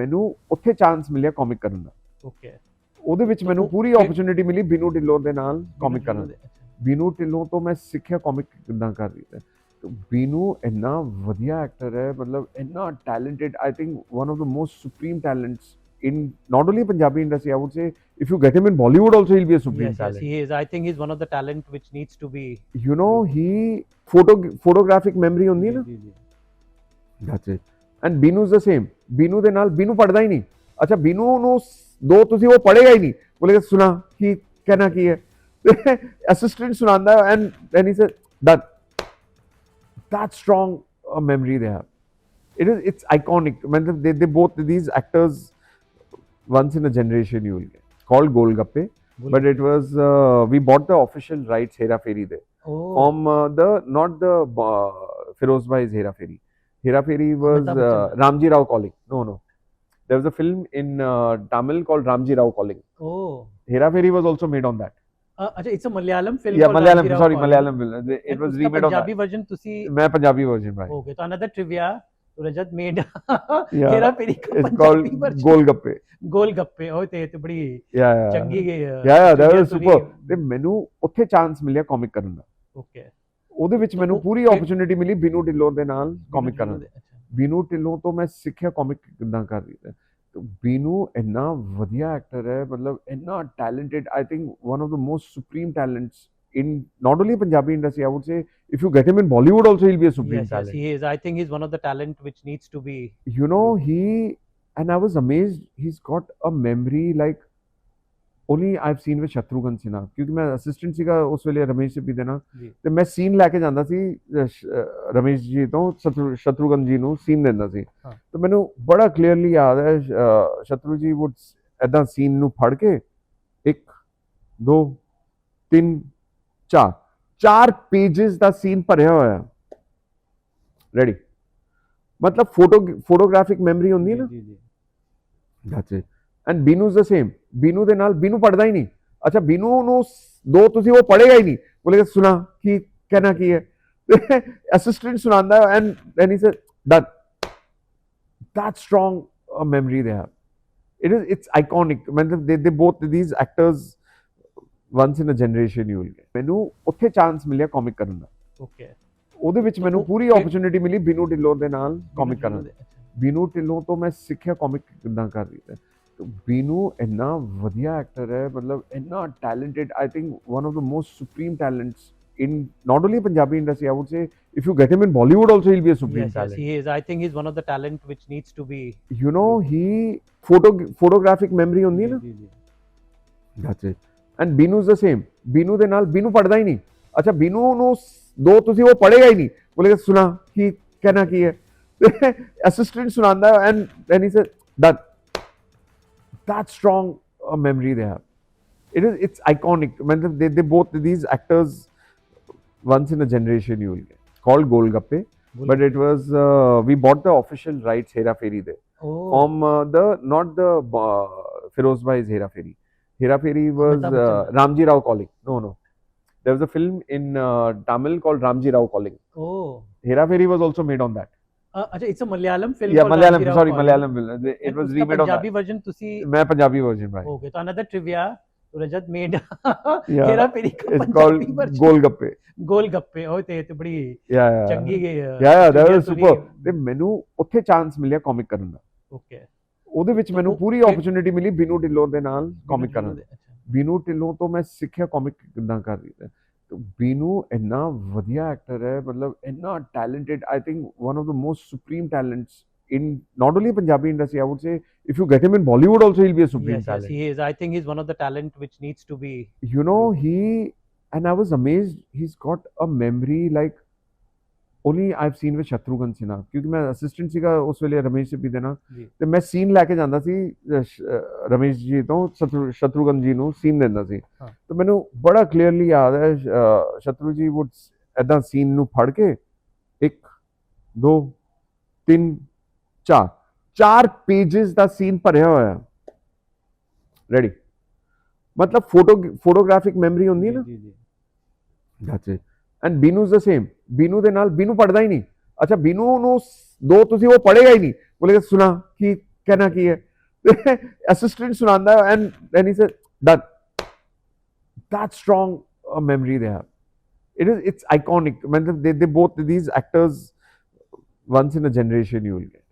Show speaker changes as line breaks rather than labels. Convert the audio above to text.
ਮੈਨੂੰ ਉੱਥੇ ਚਾਂਸ ਮਿਲਿਆ ਕਾਮਿਕ ਕਰਨ ਦਾ
ਓਕੇ
ਉਹਦੇ ਵਿੱਚ ਮੈਨੂੰ ਪੂਰੀ ਓਪਰਚ्युनिटी ਮਿਲੀ ਬੀਨੂ ਢਿੱਲੋਂ ਦੇ ਨਾਲ ਕਾਮਿਕ ਕਰਨ ਦੀ ਬੀਨੂ ਢਿੱਲੋਂ ਤੋਂ ਮੈਂ ਸਿੱਖਿਆ ਕਾਮਿਕ ਕਿਦਾਂ ਕਰ ਰਹੀ ਹੈ ਬੀਨੂ ਇੰਨਾ ਵਧੀਆ ਐਕਟਰ ਹੈ ਮਤਲਬ ਇੰਨਾ talented I think one of the most supreme talents in not only Punjabi industry, I would say if you get him in Bollywood also, he'll be a supreme
yes,
talent.
Yes, he is. I think he's one of the talent which needs to be.
You know, he photo photographic memory only, yes, na?
Yes, yes.
That's it. And Binu is the same Binu ਦੇ ਨਾਲ ਬੀਨੂ ਪੜਦਾ ਹੀ ਨਹੀਂ ਅੱਛਾ ਬੀਨੂ ਨੂੰ ਦੋ ਤੁਸੀਂ ਉਹ ਪੜੇਗਾ ਹੀ ਨਹੀਂ ਬੋਲੇਗਾ ਸੁਣਾ ਕੀ ਕਹਿਣਾ ਕੀ ਹੈ ਅਸਿਸਟੈਂਟ ਸੁਣਾਉਂਦਾ and and he say that that strong a memory they have. It is it's iconic. They, they both these actors once in a generation you will get called Golgappe. Golgappe. But it was uh, we bought the official rights Hera Fairy there
oh.
from uh, the not the uh, Feroz Bhai's Hera Fairy. Hera Feri was uh, Ramji Rao calling. No, no. There was a film in uh, Tamil called Ramji Rao calling.
Oh.
Hera Feri was also made on that.
Uh, achha, it's a Malayalam film.
Yeah, Malayalam. Sorry,
calling.
Malayalam film. It
and
was remade on that.
Punjabi version, to see.
मैं Punjabi version भाई.
Okay, so another trivia. Rajat made
yeah.
Hera Peri ka
It's Punjabi
called version.
Gol
Gappe. Gol Gappe. Oh, ਤੇ ਤੇ ਬੜੀ
yeah, yeah.
ਚੰਗੀ ਗਈ.
Yeah, yeah, that was super. ਤੇ ਮੈਨੂੰ ਉੱਥੇ ਚਾਂਸ ਮਿਲਿਆ ਕਾਮਿਕ ਕਰਨ ਦਾ.
Okay.
ਉਹਦੇ ਵਿੱਚ ਮੈਨੂੰ ਪੂਰੀ ਓਪਰਚ्युनिटी ਮਿਲੀ ਬਿਨੂ ਢਿੱਲੋਂ ਦੇ ਨਾਲ ਕਾਮਿਕ ਕਰਨ ਦੀ ਬਿਨੂ ਢਿੱਲੋਂ ਤੋਂ ਮੈਂ ਸਿੱਖਿਆ ਕਾਮਿਕ ਕਿਦਾਂ ਕਰ ਹੈ ਬੀਨੂ ਇੰਨਾ ਵਧੀਆ ਐਕਟਰ ਹੈ ਮਤਲਬ ਇੰਨਾ talented I think one of the most supreme talents in not only Punjabi industry, I would say if you get him in Bollywood also, he'll be a supreme
yes,
talent.
Yes, he is. I think he's one of the talent which needs to be.
You know, he and I was amazed. He's got a memory like only I've seen with Shatrughan Sinha ਕਿਉਂਕਿ ਮੈਂ assistant ਸੀਗਾ ਉਸ ਵੇਲੇ ਰਮੇਸ਼ ਜੀ ਦੇ ਨਾਲ ਤੇ ਮੈਂ scene ਲੈ ਕੇ ਜਾਂਦਾ ਸੀ ਰਮੇਸ਼ ਜੀ ਤੋਂ ਸ਼ਤਰੂਗਨ ਜੀ ਨੂੰ ਸੀਨ ਦਿੰਦਾ ਸੀ ਤੇ ਮੈਨੂੰ ਬੜਾ ਕਲੀਅਰਲੀ ਯਾਦ ਹੈ ਸ਼ਤਰੂ ਜੀ ਵੁੱਡ ਐਦਾਂ ਸੀਨ ਨੂੰ ਫੜ ਕੇ 1 2 3 4 ਚਾਰ ਪੇजेस ਦਾ ਸੀਨ ਭਰਿਆ ਹੋਇਆ ਰੈਡੀ ਮਤਲਬ ਫੋਟੋ ਫੋਟੋਗ੍ਰਾਫਿਕ ਮੈਮਰੀ ਹੁੰਦੀ ਹੈ ਨਾ
ਜੀ ਜੀ
that's it and Binu is the same Binu ਦੇ ਨਾਲ ਬੀਨੂ ਪੜਦਾ ਹੀ ਨਹੀਂ ਅੱਛਾ ਬੀਨੂ ਨੂੰ ਦੋ ਤੁਸੀਂ ਉਹ ਪੜੇਗਾ ਹੀ ਨਹੀਂ ਬੋਲੇਗਾ ਸੁਣਾ ਕੀ ਕਹਿਣਾ ਕੀ ਹੈ ਅਸਿਸਟੈਂਟ ਸੁਣਾਉਂਦਾ and and say done that strong a memory they have. It is it's iconic. ਮਤਲਬ they they both these actors once in a generation you will ਮੈਨੂੰ ਉੱਥੇ ਚਾਂਸ ਮਿਲਿਆ ਕਾਮਿਕ ਕਰਨ ਦਾ।
ਓਕੇ।
ਉਹਦੇ ਵਿੱਚ ਮੈਨੂੰ ਪੂਰੀ ਓਪਰਚ्युनिटी ਮਿਲੀ ਬਿਨੂ ਢਿੱਲੋਂ ਦੇ ਨਾਲ ਕਾਮਿਕ ਕਰਨ ਦੀ। ਬਿਨੂ ਢਿੱਲੋਂ ਤੋਂ ਮੈਂ ਸਿੱਖਿਆ ਕਾਮਿਕ ਕਿਦਾਂ ਕਰ ਰਹੀ ਹੈ। ਬੀਨੂ ਇੰਨਾ ਵਧੀਆ ਐਕਟਰ ਹੈ ਮਤਲਬ ਇੰਨਾ talented I think one of the most supreme talents in not only Punjabi industry, I would say if you get him in Bollywood also, he'll be a supreme
Yes, yes,
talent.
he is. I think he's one of the talent which needs to be.
You know, he photo photographic memory ਹੁੰਦੀ ਹੈ ਨਾ
जी, जी.
that's it. And Binu is the same. Binu ਦੇ ਨਾਲ Binu ਪੜਦਾ ਹੀ ਨਹੀਂ ਅੱਛਾ Binu ਨੂੰ ਸ- ਦੋ ਤੁਸੀਂ ਉਹ ਪੜੇਗਾ ਹੀ ਨਹੀਂ ਬੋਲੇਗਾ ਸੁਣਾ ਕੀ ਕਹਿਣਾ ਕੀ ਹੈ ਅਸਿਸਟੈਂਟ ਸੁਣਾਉਂਦਾ and then he said done that strong a memory they have. It is it's iconic. When they, they both these actors once in a generation you will get called Golgappe. But it was uh, we bought the official rights Hera Fairy there
Oh,
from uh, the not the uh, Feroz Bhai's Hera Fairy. Hera Fairy was uh, Ramji Rao calling. No, no. There was a film in uh, Tamil called Ramji Rao calling.
oh.
Hera Fairy was also made on that. ਅੱਛਾ
it's
a
Malayalam
film ਯਾ
Malayalam
sorry
Malayalam it
was remade of Punjabi
version ਤੁਸੀਂ ਮੈਂ Punjabi version ਭਾਈ okay
ਤਾਂ
another trivia Rajat
made ਤੇਰਾ
ਪੇਰੀ ਕਾ
ਪੰਜਾਬੀ
ਗੋਲ ਗੱਪੇ ਗੋਲ ਗੱਪੇ ਉਹ ਤੇ
ਤੇ ਬੜੀ
ਚੰਗੀ
ਯਾ ਯਾ ਦੈਟ
ਵਾਸ
ਸੁਪਰ ਤੇ ਮੈਨੂੰ ਉੱਥੇ ਚਾਂਸ ਮਿਲਿਆ ਕਾਮਿਕ ਕਰਨ ਦਾ
ਓਕੇ
ਉਹਦੇ ਵਿੱਚ ਮੈਨੂੰ ਪੂਰੀ ਓਪਰਚ्युनिटी ਮਿਲੀ ਬਿਨੂ ਢਿੱਲੋਂ ਦੇ ਨਾਲ ਕਾਮਿਕ ਕਰਨ ਦੀ ਬੀਨੂ ਢਿੱਲੋਂ ਤੋਂ ਮੈਂ ਸਿੱਖਿਆ ਕਾਮਿਕ ਕਿਦਾਂ ਕਰ ਰਹੀ ਹੈ ਬੀਨੂ ਇੰਨਾ ਵਧੀਆ ਐਕਟਰ ਹੈ ਮਤਲਬ ਇੰਨਾ talented I think one of the most supreme talents in not only Punjabi industry, I would say if you get him in Bollywood also, he'll be a supreme
yes, yes,
talent.
he is. I think he's one of the talent which needs to be.
You know, he and I was amazed. He's got a memory like only I've seen with Shatrughan Sinha ਕਿਉਂਕਿ ਮੈਂ assistant ਸੀਗਾ ਉਸ ਵੇਲੇ ਰਮੇਸ਼ ਸਿੱਪੀ ਦੇ ਨਾਲ ਤੇ ਮੈਂ scene ਲੈ ਕੇ ਜਾਂਦਾ ਸੀ ਰਮੇਸ਼ ਜੀ ਤੋਂ ਸ਼ਤਰੂਗਨ ਜੀ ਨੂੰ ਸੀਨ ਦਿੰਦਾ ਸੀ ਤੇ ਮੈਨੂੰ ਬੜਾ ਕਲੀਅਰਲੀ ਯਾਦ ਹੈ ਸ਼ਤਰੂ ਜੀ ਵੁੱਡ ਐਦਾਂ ਸੀਨ ਨੂੰ ਫੜ ਕੇ 1 2 3 4 ਚਾਰ ਪੇजेस ਦਾ ਸੀਨ ਭਰਿਆ ਹੋਇਆ ਰੈਡੀ ਮਤਲਬ ਫੋਟੋ ਫੋਟੋਗ੍ਰਾਫਿਕ ਮੈਮਰੀ ਹੁੰਦੀ ਹੈ ਨਾ
ਜੀ ਜੀ
that's it and Binu is the same Binu ਦੇ ਨਾਲ ਬੀਨੂ ਪੜਦਾ ਹੀ ਨਹੀਂ ਅੱਛਾ ਬੀਨੂ ਨੂੰ ਦੋ ਤੁਸੀਂ ਉਹ ਪੜੇਗਾ ਹੀ ਨਹੀਂ ਬੋਲੇਗਾ ਸੁਣਾ ਕੀ ਕਹਿਣਾ ਕੀ ਹੈ ਅਸਿਸਟੈਂਟ ਸੁਣਾਉਂਦਾ and and he say done that strong a memory they have. It is it's iconic. They, they both these actors once in a generation you will get.